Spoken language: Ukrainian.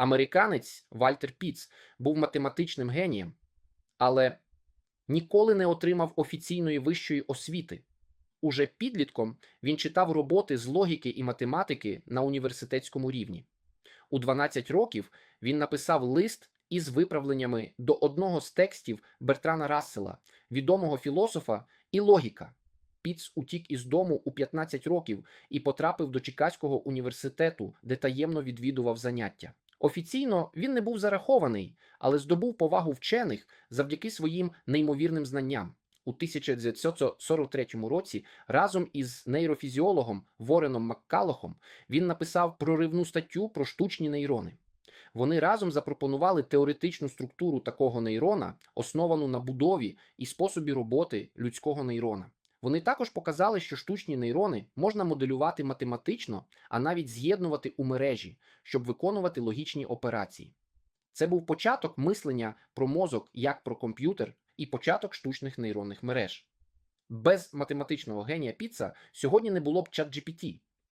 Американець Вальтер Піц був математичним генієм, але ніколи не отримав офіційної вищої освіти. Уже підлітком він читав роботи з логіки і математики на університетському рівні. У 12 років він написав лист із виправленнями до одного з текстів Бертрана Рассела, відомого філософа і логіка. Піц утік із дому у 15 років і потрапив до Чикаського університету, де таємно відвідував заняття. Офіційно він не був зарахований, але здобув повагу вчених завдяки своїм неймовірним знанням. У 1943 році разом із нейрофізіологом Вореном Маккалохом він написав проривну статтю про штучні нейрони. Вони разом запропонували теоретичну структуру такого нейрона, основану на будові і способі роботи людського нейрона. Вони також показали, що штучні нейрони можна моделювати математично, а навіть з'єднувати у мережі, щоб виконувати логічні операції. Це був початок мислення про мозок як про комп'ютер і початок штучних нейронних мереж. Без математичного генія Піца сьогодні не було б чат GPT.